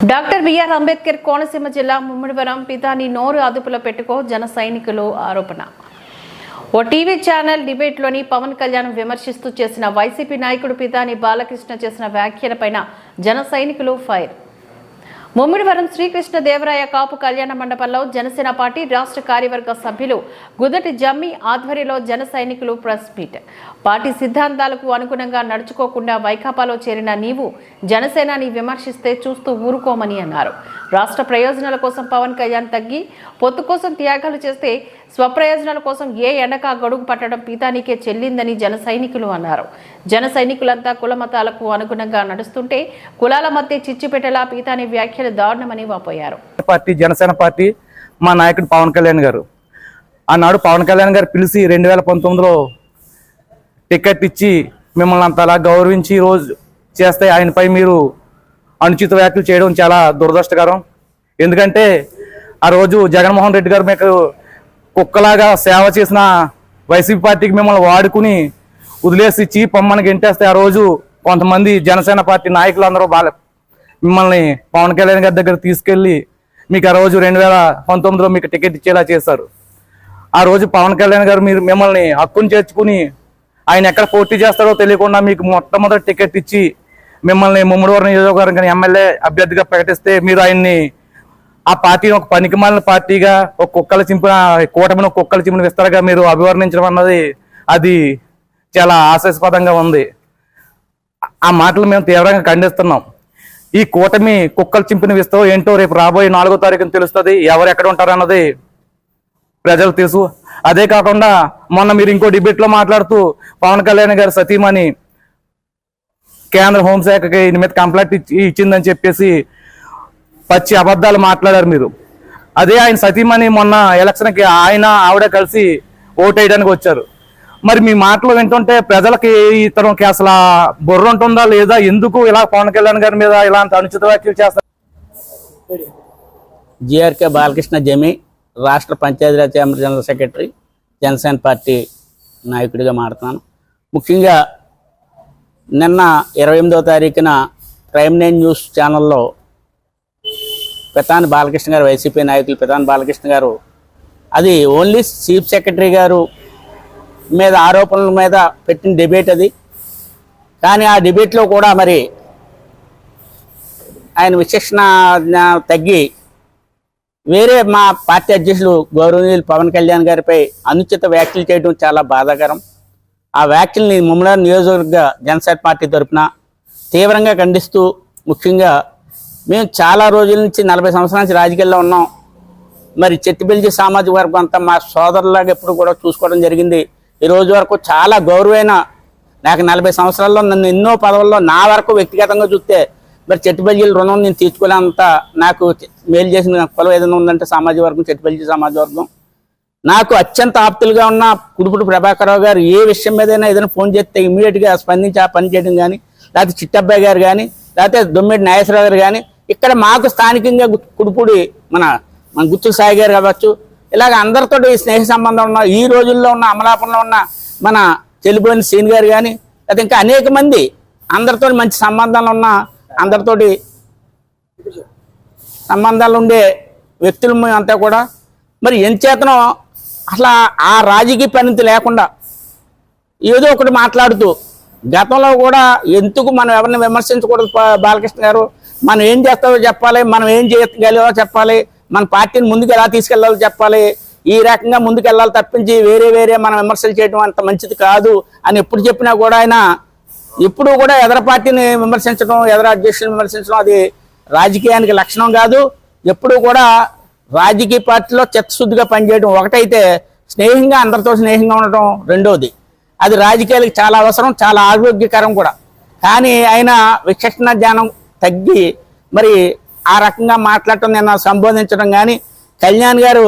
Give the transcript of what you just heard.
Doctor BR Ambedkar Konaseema జిల్లా ముమ్మిడివరం పితాని నోరు అదుపులో పెట్టుకో జన సైనికులు ఆరోపణ. ఓ టీవీ ఛానల్ డిబేట్లోని పవన్ కళ్యాణ్ విమర్శిస్తూ చేసిన వైసీపీ నాయకుడు పితాని బాలకృష్ణ చేసిన వ్యాఖ్యలపైన జన సైనికులు ఫైర్. ముమ్మిడివరం శ్రీకృష్ణ దేవరాయ కాపు కళ్యాణ మండపంలో జనసేన పార్టీ రాష్ట్ర కార్యవర్గ సభ్యులు గుదటి జమ్మి ఆధ్వర్యంలో జన సైనికులు ప్రెస్ మీట్. పార్టీ సిద్ధాంతాలకు అనుగుణంగా నడుచుకోకుండా వైకాపాలో చేరిన నీవు జనసేనాని విమర్శిస్తే చూస్తూ ఊరుకోమని అన్నారు. రాష్ట్ర ప్రయోజనాల కోసం పవన్ కళ్యాణ్ తగ్గి పొత్తు కోసం త్యాగాలు చేస్తే స్వప్రయోజనాల కోసం ఏ ఎండకా గడుగు పట్టడం పీతానికే చెల్లిందని జన సైనికులు అన్నారు. జన సైనికులంతా కుల మతాలకు అనుగుణంగా నడుస్తుంటే కులాల మధ్య చిచ్చుపెట్టేలా పీతాని వ్యాఖ్యలు దారుణమని వాపోయారు. పార్టీ జనసేన పార్టీ మా నాయకుడు పవన్ కళ్యాణ్ గారు. ఆనాడు పవన్ కళ్యాణ్ గారు పిలిచి రెండు వేల పంతొమ్మిదిలో టికెట్ ఇచ్చి మిమ్మల్ని అంతలా గౌరవించి రోజు చేస్తే ఆయనపై మీరు అనుచిత వ్యాఖ్యలు చేయడం చాలా దురదృష్టకరం. ఎందుకంటే ఆ రోజు జగన్మోహన్ రెడ్డి గారు మీకు కుక్కలాగా సేవ చేసిన వైసీపీ పార్టీకి మిమ్మల్ని వాడుకుని వదిలేసి ఇచ్చి పొమ్మని గెంటేస్తే ఆ రోజు కొంతమంది జనసేన పార్టీ నాయకులు అందరూ బాగా మిమ్మల్ని పవన్ కళ్యాణ్ గారి దగ్గర తీసుకెళ్ళి మీకు ఆ రోజు రెండు వేల పంతొమ్మిదిలో మీకు టికెట్ ఇచ్చేలా చేశారు. ఆ రోజు పవన్ కళ్యాణ్ గారు మీరు మిమ్మల్ని హక్కును చేర్చుకుని ఆయన ఎక్కడ పోటీ చేస్తారో తెలియకుండా మీకు మొట్టమొదటి టికెట్ ఇచ్చి మిమ్మల్ని ముమ్మడివరం నియోజకవర్గం ఎమ్మెల్యే అభ్యర్థిగా ప్రకటిస్తే మీరు ఆయన్ని ఆ పార్టీని ఒక పనికిమాలిన పార్టీగా ఒక కుక్కల చింపిన కూటమిని ఒక కుక్కల చింపిన విస్తారగా మీరు అభివర్ణించడం అన్నది అది చాలా ఆశాస్పదంగా ఉంది. ఆ మాటలు మేము తీవ్రంగా ఖండిస్తున్నాం. ఈ కూటమి కుక్కలు చింపిన విస్తావు ఏంటో రేపు రాబోయే నాలుగో తారీఖున తెలుస్తుంది. ఎవరు ఎక్కడ ఉంటారన్నది ప్రజలు తెలుసు. అదే కాకుండా మొన్న మీరు ఇంకో డిబేట్లో మాట్లాడుతూ పవన్ కళ్యాణ్ గారి సతీమణి కేంద్ర హోంశాఖకి ఈయన మీద కంప్లైంట్ ఇచ్చిందని చెప్పేసి పచ్చి అబద్ధాలు మాట్లాడారు మీరు. అదే ఆయన సతీమణి మొన్న ఎలక్షన్కి ఆయన ఆవిడ కలిసి ఓటేయడానికి వచ్చారు. మరి మీ మాటలు వింటుంటే ప్రజలకి ఇతనికి అసలు బుర్ర ఉంటుందా లేదా? ఎందుకు ఇలా పవన్ కళ్యాణ్ గారి మీద ఇలాంటి అనుచిత వ్యాఖ్యలు చేస్తారు? G R K Balakrishna Jami రాష్ట్ర Panchayati Raj chamber general secretary Janasena party నాయకుడిగా మాడుతున్నాను ముఖ్యంగా నిన్న ఇరవై ఎనిమిదో తారీఖున ప్రైమ్ నైన్ న్యూస్ ఛానల్లో పెతాన్ బాలకృష్ణ గారు వైసీపీ నాయకులు పెతాన్ బాలకృష్ణ గారు అది ఓన్లీ చీఫ్ సెక్రటరీ గారు మీద ఆరోపణల మీద పెట్టిన డిబేట్ అది. కానీ ఆ డిబేట్లో కూడా మరి ఆయన విచక్షణ తగ్గి వేరే మా పార్టీ అధ్యక్షులు గౌరవనీయులు పవన్ కళ్యాణ్ గారిపై అనుచిత వ్యాఖ్యలు చేయడం చాలా బాధాకరం. ఆ వ్యాఖ్యల్ని ముమ్మల నియోజకవర్గ జనసేన పార్టీ తరపున తీవ్రంగా ఖండిస్తూ ముఖ్యంగా మేము చాలా రోజుల నుంచి నలభై సంవత్సరాల నుంచి రాజకీయాల్లో ఉన్నాం. మరి చెట్టిబెల్జి సామాజిక వర్గం అంతా మా సోదరులాగా ఎప్పుడు కూడా చూసుకోవడం జరిగింది. ఈ రోజు వరకు చాలా గౌరవమైన నాకు నలభై సంవత్సరాల్లో నన్ను ఎన్నో పదవుల్లో నా వరకు వ్యక్తిగతంగా చూస్తే మరి చెట్టుబల్జీల రుణం నేను తీర్చుకోలేంత నాకు మేలు చేసిన కులం ఏదైనా ఉందంటే సామాజిక వర్గం చెట్టుబల్జీ సామాజిక వర్గం. నాకు అత్యంత ఆప్తులుగా ఉన్న కుడుపుడు ప్రభాకరరావు గారు ఏ విషయం మీదైనా ఏదైనా ఫోన్ చేస్తే ఇమీడియట్గా స్పందించి ఆ పని చేయడం కానీ లేకపోతే చిట్టబ్బాయి గారు కానీ లేకపోతే దొమ్మిడి నాగేశ్వరరావు గారు కానీ ఇక్కడ మాకు స్థానికంగా కుడుపుడి మన మన గుత్తు సాయి గారు కావచ్చు ఇలాగ అందరితో స్నేహ సంబంధం ఉన్న ఈ రోజుల్లో ఉన్న అమలాపంలో ఉన్న మన చెల్లిపోయిన సీన్ గారు కానీ లేకపోతే ఇంకా అనేక మంది అందరితో మంచి సంబంధాలు ఉన్న అందరితోటి సంబంధాలు ఉండే వ్యక్తులు అంతా కూడా మరి ఎంచేతనో అట్లా ఆ రాజకీయ పరిణితి లేకుండా ఏదో ఒకటి మాట్లాడుతూ గతంలో కూడా ఎందుకు మనం ఎవరిని విమర్శించకూడదు బాలకృష్ణ గారు? మనం ఏం చేస్తామో చెప్పాలి మనం ఏం చేయగలిగో చెప్పాలి మన పార్టీని ముందుకు ఎలా తీసుకెళ్ళాలో చెప్పాలి ఈ రకంగా ముందుకెళ్ళాలి తప్పించి వేరే వేరే మనం విమర్శలు చేయడం అంత మంచిది కాదు అని ఎప్పుడు చెప్పినా కూడా ఆయన ఇప్పుడు కూడా ఎదర పార్టీని విమర్శించడం ఎదర అధ్యక్షులను విమర్శించడం అది రాజకీయానికి లక్షణం కాదు. ఎప్పుడు కూడా రాజకీయ పార్టీలో చిత్తశుద్ధిగా పనిచేయడం ఒకటైతే స్నేహంగా అందరితో స్నేహంగా ఉండటం రెండోది. అది రాజకీయాలకు చాలా అవసరం చాలా ఆరోగ్యకరం కూడా. కానీ ఆయన విచక్షణ జ్ఞానం తగ్గి మరి ఆ రకంగా మాట్లాడటం నేను సంబోధించడం కానీ కళ్యాణ్ గారు